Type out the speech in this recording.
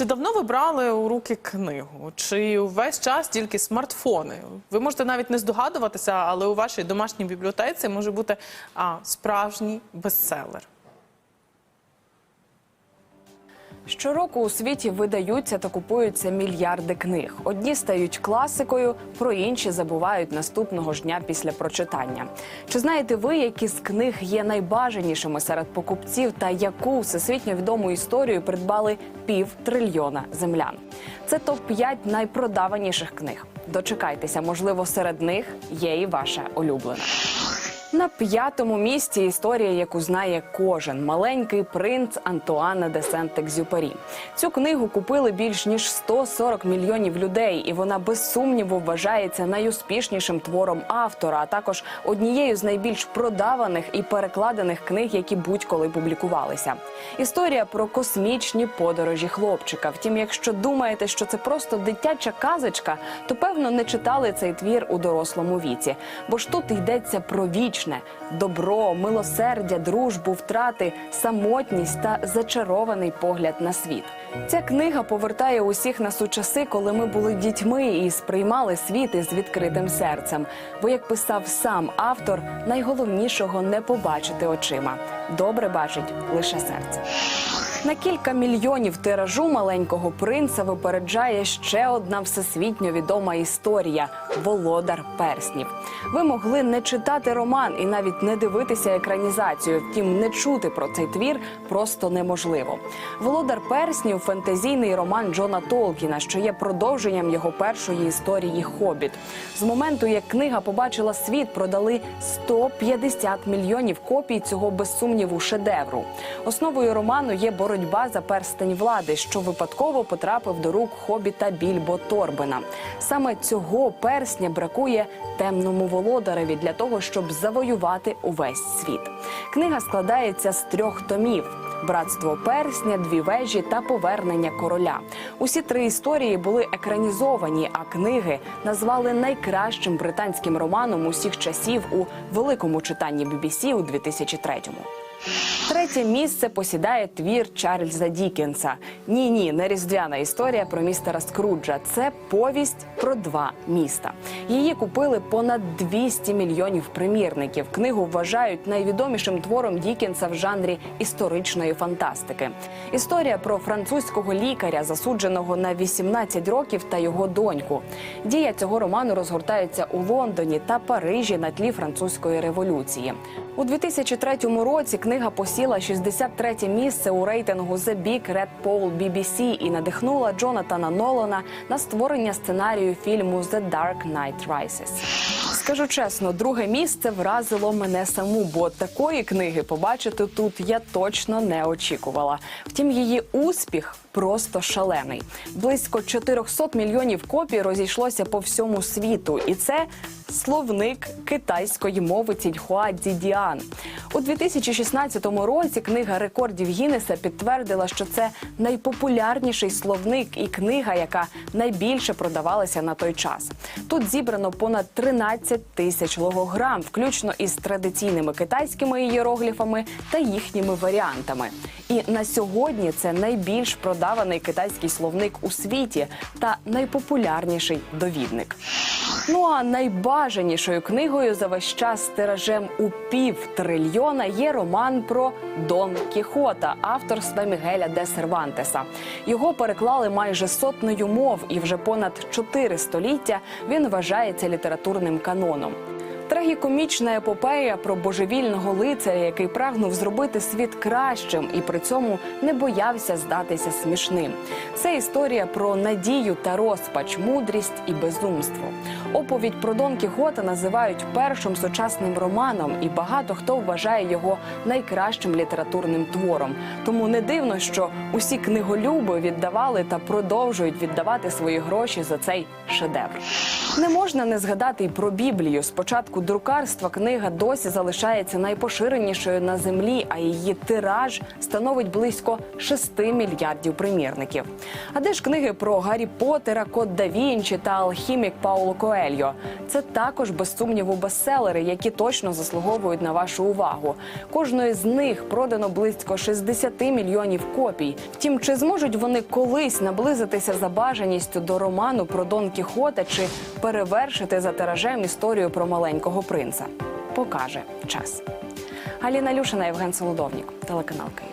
Чи давно ви брали у руки книгу? Чи увесь час тільки смартфони? Ви можете навіть не здогадуватися, але у вашій домашній бібліотеці може бути а, справжній бестселер. Щороку у світі видаються та купуються мільярди книг. Одні стають класикою, про інші забувають наступного ж дня після прочитання. Чи знаєте ви, які з книг є найбажанішими серед покупців, та яку всесвітньо відому історію придбали пів трильйона землян? Це топ 5 найпродаваніших книг. Дочекайтеся, можливо, серед них є і ваша улюблена. На п'ятому місці історія, яку знає кожен маленький принц Антуана де Сент-Екзюпері. Цю книгу купили більш ніж 140 мільйонів людей, і вона без сумніву вважається найуспішнішим твором автора, а також однією з найбільш продаваних і перекладених книг, які будь-коли публікувалися. Історія про космічні подорожі хлопчика. Втім, якщо думаєте, що це просто дитяча казочка, то певно не читали цей твір у дорослому віці, бо ж тут йдеться про вічне добро, милосердя, дружбу, втрати, самотність та зачарований погляд на світ. Ця книга повертає усіх нас у часи, коли ми були дітьми і сприймали світ із відкритим серцем. Бо, як писав сам автор, найголовнішого не побачити очима. Добре бачить лише серце. На кілька мільйонів тиражу маленького принца випереджає ще одна всесвітньо відома історія Володар перснів. Ви могли не читати роман і навіть не дивитися екранізацію. Втім, не чути про цей твір просто неможливо. Володар перснів фентезійний роман Джона Толкіна, що є продовженням його першої історії Хобіт. З моменту, як книга побачила світ, продали 150 мільйонів копій цього без сумніву шедевру. Основою роману є боротьба за перстень влади, що випадково потрапив до рук хобіта Більбо Торбена. Саме цього персня бракує темному володареві для того, щоб завоювати увесь світ. Книга складається з трьох томів. Братство персня, дві вежі та повернення короля. Усі три історії були екранізовані, а книги назвали найкращим британським романом усіх часів у великому читанні BBC у 2003-му. you Третє місце посідає твір Чарльза Дікенса. Ні, ні, не різдвяна історія про містера Скруджа. Це повість про два міста. Її купили понад 200 мільйонів примірників. Книгу вважають найвідомішим твором Дікенса в жанрі історичної фантастики. Історія про французького лікаря, засудженого на 18 років, та його доньку. Дія цього роману розгортається у Лондоні та Парижі на тлі французької революції. У 2003 році книга посіла 63 місце у рейтингу The Big Red Poll BBC і надихнула Джонатана Нолана на створення сценарію фільму The Dark Knight Rises. Скажу чесно, друге місце вразило мене саму, бо такої книги побачити тут я точно не очікувала. Втім, її успіх просто шалений. Близько 400 мільйонів копій розійшлося по всьому світу, і це словник китайської мови Ціньхуа Дзідіан. У 2016 році книга рекордів Гіннеса підтвердила, що це найпопулярніший словник і книга, яка найбільше продавалася на той час. Тут зібрано понад 13 тисяч логограм, включно із традиційними китайськими ієрогліфами та їхніми варіантами. І на сьогодні це найбільш продаваний китайський словник у світі та найпопулярніший довідник. Ну а найбажанішою книгою за весь час тиражем у пів трильйона є роман про Дон Кіхота авторства Мігеля де Сервантеса. Його переклали майже сотнею мов, і вже понад чотири століття він вважається літературним каноном. Трагікомічна епопея про божевільного лицаря, який прагнув зробити світ кращим і при цьому не боявся здатися смішним. Це історія про надію та розпач, мудрість і безумство. Оповідь про Дон Кіхота називають першим сучасним романом, і багато хто вважає його найкращим літературним твором. Тому не дивно, що усі книголюби віддавали та продовжують віддавати свої гроші за цей шедевр. Не можна не згадати й про Біблію. Спочатку друкарства книга досі залишається найпоширенішою на землі, а її тираж становить близько 6 мільярдів примірників. А де ж книги про Гаррі Поттера, Код да Вінчі та алхімік Пауло Коельо? Це також без сумніву бестселери, які точно заслуговують на вашу увагу. Кожної з них продано близько 60 мільйонів копій. Втім, чи зможуть вони колись наблизитися за бажаністю до роману про Дон Кіхота чи перевершити за тиражем історію про маленького принца? Покаже час. Галіна Люшина, Євген Солодовнік, телеканал Київ.